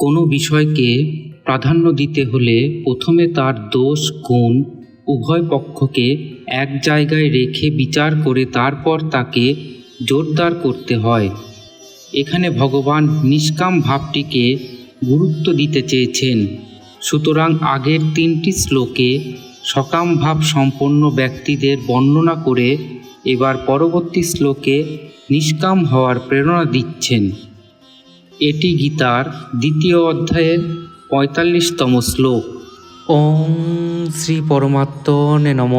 কোনো বিষয়কে প্রাধান্য দিতে হলে প্রথমে তার দোষ, গুণ উভয় পক্ষকে এক জায়গায় রেখে বিচার করে তারপর তাকে জোরদার করতে হয়। এখানে ভগবান নিষ্কাম ভাবটিকে গুরুত্ব দিতে চেয়েছেন। সুতরাং আগের তিনটি শ্লোকে সকাম ভাব সম্পন্ন ব্যক্তিদের বর্ণনা করে এবার পরবর্তী শ্লোকে নিষ্কাম হওয়ার প্রেরণা দিচ্ছেন। এটি গীতার দ্বিতীয় অধ্যায়ের পঁয়তাল্লিশতম শ্লোক। ওম শ্রী পরমাত্মনে নম।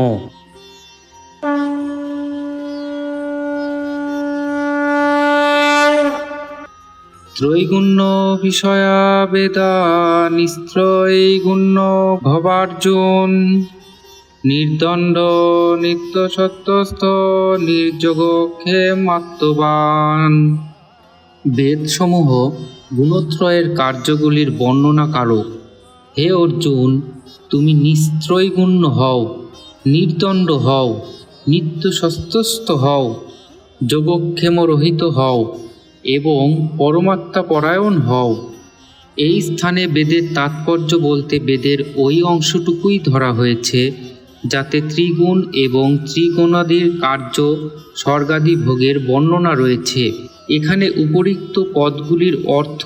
ত্রৈগুণ্য বিষয়া বেদা নিস্ত্রৈগুণ্য ভবার্জুন। নির্দণ্ড নিত্য সত্যস্থ নির্যোগ ক্ষেমাত্মবান বেদসমূহ গুণত্রয়ের কার্যগুলির বর্ণনাকারক হে অর্জুন, তুমি নিস্ত্রৈগুণ্য হও, নির্দণ্ড হও নিত্য সত্যস্থ হও যোগক্ষেমরহিত হও এবং পরমাত্মা পরায়ণ হও। এই স্থানে বেদের তাৎপর্য বলতে বেদের ওই অংশটুকুই ধরা হয়েছে, যাতে ত্রিগুণ এবং ত্রিগুণাদির কার্য স্বর্গাদি ভোগের বর্ণনা রয়েছে। এখানে উপরিক্ত পদগুলির অর্থ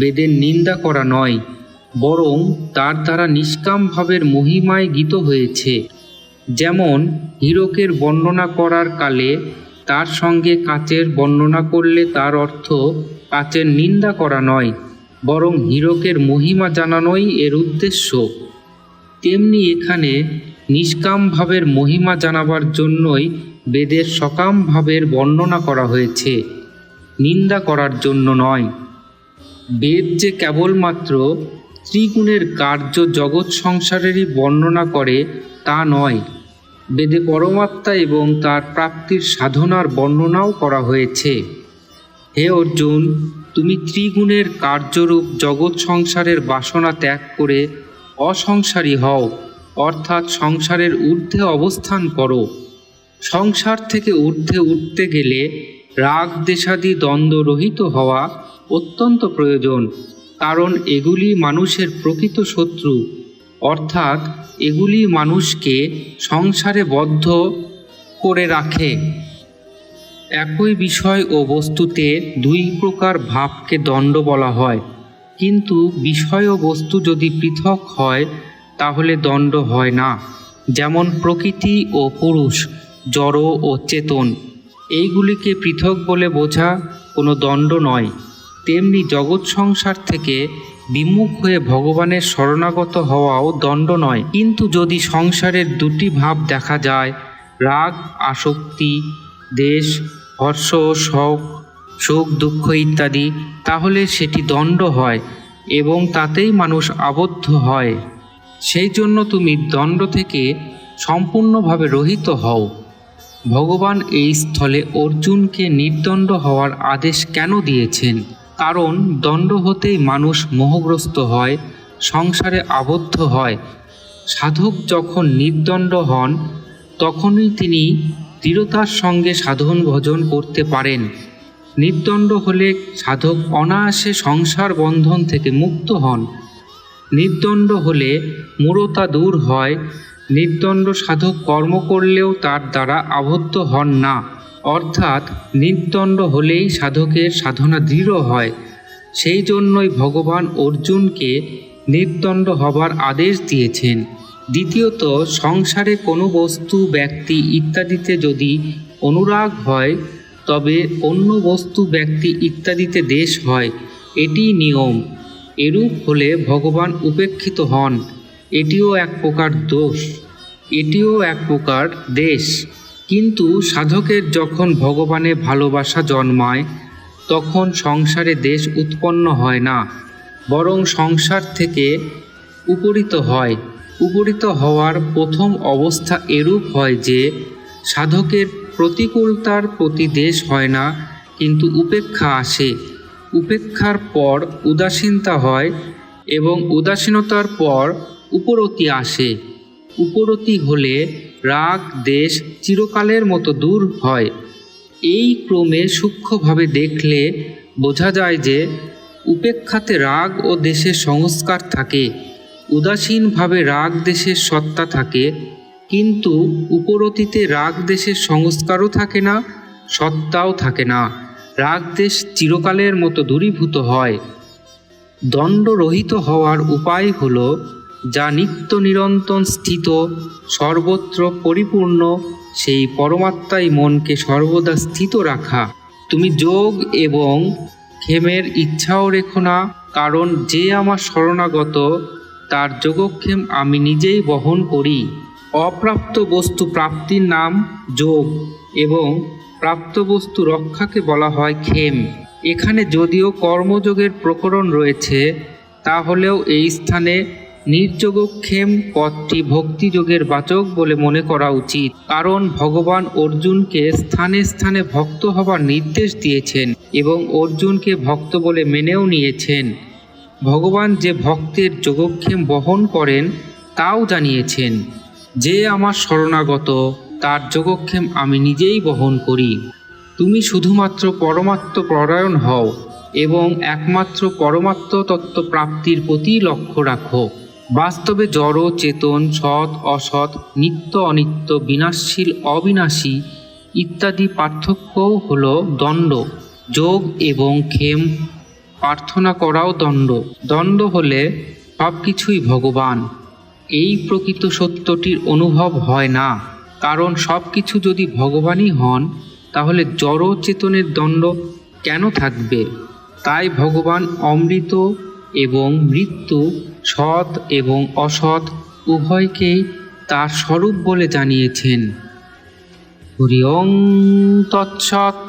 বেদের নিন্দা করা নয়, বরং তার দ্বারা নিষ্কাম ভাবের মহিমায় গীত হয়েছে। যেমন, হীরকের বর্ণনা করার কালে তার সঙ্গে কাচের বর্ণনা করলে তার অর্থ কাচের নিন্দা করা নয়, বরং হীরকের মহিমা জানানোই এর উদ্দেশ্য। তেমনি এখানে নিষ্কাম ভাবের মহিমা জানাবার জন্যই বেদের সকাম ভাবের বর্ণনা করা হয়েছে। নিন্দা করার জন্য নয়। বেদ যে কেবলমাত্র ত্রিগুণের কার্য জগৎ সংসারেরই বর্ণনা করে, তা নয়। বেদে পরমাত্মা এবং তার প্রাপ্তির সাধনার বর্ণনাও করা হয়েছে। হে অর্জুন, তুমি ত্রিগুণের কার্যরূপ জগৎ সংসারের বাসনা ত্যাগ করে অসংসারী হও, অর্থাৎ সংসারের ঊর্ধ্বে অবস্থান করো। সংসার থেকে ঊর্ধ্বে উঠতে গেলে রাগ দেশাদি দ্বন্দ্বরহিত হওয়া অত্যন্ত প্রয়োজন, কারণ এগুলি মানুষের প্রকৃত শত্রু। অর্থাৎ এগুলি মানুষকে সংসারে বদ্ধ করে রাখে। একই বিষয় ও বস্তুতে দুই প্রকার ভাবকে দণ্ড বলা হয়। কিন্তু বিষয় ও বস্তু যদি পৃথক হয়, তাহলে দণ্ড হয় না। যেমন প্রকৃতি ও পুরুষ, জড় ও চেতন। এইগুলিকে পৃথক বলে বোঝা কোনো দণ্ড নয়। তেমনি জগৎ সংসার থেকে বিমুখ হয়ে ভগবানের শরণাগত হওয়াও দণ্ড নয়। কিন্তু যদি সংসারের দুটি ভাব দেখা যায়, রাগ, আসক্তি, দেশ, হর্ষ শখ সুখ, দুঃখ ইত্যাদি, তাহলে সেটি দণ্ড হয় এবং তাতেই মানুষ আবদ্ধ হয়। সেই জন্য তুমি দণ্ড থেকে সম্পূর্ণভাবে রহিত হও। ভগবান এই স্থলে অর্জুনকে নির্দণ্ড হওয়ার আদেশ কেন দিয়েছেন? কারণ দণ্ড হতেই মানুষ মোহগ্রস্ত হয়, সংসারে আবদ্ধ হয়। সাধক যখন নির্দণ্ড হন, তখনই তিনি দৃঢ়তার সঙ্গে সাধন ভজন করতে পারেন। নির্দণ্ড হলে সাধক অনায়াসে সংসার বন্ধন থেকে মুক্ত হন। নির্দণ্ড হলে মূঢ়তা দূর হয় নির্দণ্ড সাধক কর্ম করলেও তার দ্বারা আবদ্ধ হন না। অর্থাৎ নির্দণ্ড হলেই সাধকের সাধনা দৃঢ় হয়। সেই জন্যই ভগবান অর্জুনকে নির্দণ্ড হবার আদেশ দিয়েছেন। দ্বিতীয়ত, সংসারে কোনো বস্তু, ব্যক্তি ইত্যাদিতে যদি অনুরাগ হয়, তবে অন্য বস্তু, ব্যক্তি ইত্যাদিতে দেশ হয়। এটি নিয়ম। এরূপ হলে ভগবান উপেক্ষিত হন। এটিও এক প্রকার দোষ, এটিও এক প্রকার দেশ। কিন্তু সাধকের যখন ভগবানে ভালোবাসা জন্মায়, তখন সংসারে দেশ উৎপন্ন হয় না, বরং সংসার থেকে উপরিত হয়। উপরিত হওয়ার প্রথম অবস্থা এরূপ হয় যে, সাধকের প্রতিকূলতার প্রতি দেশ হয় না, কিন্তু উপেক্ষা আসে। উপেক্ষার পর উদাসীনতা হয় এবং উদাসীনতার পর উপরতি আসে। উপরতি হলে রাগ, দেশ চিরকালের মতো দূর হয়। এই ক্রমে সূক্ষ্মভাবে দেখলে বোঝা যায় যে উপেক্ষাতে রাগ ও দেশের সংস্কার থাকে, উদাসীনভাবে রাগ দেশের সত্তা থাকে, কিন্তু উপরতিতে রাগ দেশের সংস্কারও থাকে না, সত্তাও থাকে না। রাগ দেশ চিরকালের মতো দূরীভূত হয়। দণ্ডরহিত হওয়ার উপায় হল যা নিত্য নিরন্তর স্থিত, সর্বত্র পরিপূর্ণ, সেই পরমাত্মাই মনকে সর্বদা স্থিত রাখা। তুমি যোগ এবং ক্ষেমের ইচ্ছাও রেখো না, কারণ যে আমার শরণাগত, তার যোগক্ষেম আমি নিজেই বহন করি। অপ্রাপ্ত বস্তু প্রাপ্তির নাম যোগ, এবং প্রাপ্ত বস্তু রক্ষাকে বলা হয় ক্ষেম। এখানে যদিও কর্মযোগের প্রকরণ রয়েছে, তাহলেও এই স্থানে নির্যোগক্ষেম পথটি ভক্তিযোগের বাচক বলে মনে করা উচিত। কারণ ভগবান অর্জুনকে স্থানে স্থানে ভক্ত হবার নির্দেশ দিয়েছেন এবং অর্জুনকে ভক্ত বলে মেনেও নিয়েছেন। ভগবান যে ভক্তের যোগক্ষেম বহন করেন, তাও জানিয়েছেন, যে আমার শরণাগত, তার যোগক্ষেম আমি নিজেই বহন করি। তুমি শুধুমাত্র পরমাত্ম পরায়ণ হও এবং একমাত্র পরমাত্ম তত্ত্ব প্রাপ্তির প্রতি লক্ষ্য রাখো। বাস্তবে জড়, চেতন, সৎ, অসৎ, নিত্য অনিত্য, বিনাশশীল, অবিনাশী ইত্যাদি পার্থক্যও হল দণ্ড, যোগ এবং ক্ষেম। প্রার্থনা করাও দণ্ড। দণ্ড হলে সব কিছুই ভগবান। এই প্রকৃত সত্যটির অনুভব হয় না। কারণ সব কিছু যদি ভগবানই হন, তাহলে জড়, চেতনের দণ্ড কেন থাকবে? তাই ভগবান অমৃত এবং মৃত্যু সৎ এবং অসৎ উভয়কেই তার স্বরূপ বলে জানিয়েছেন। হরি তৎসৎ।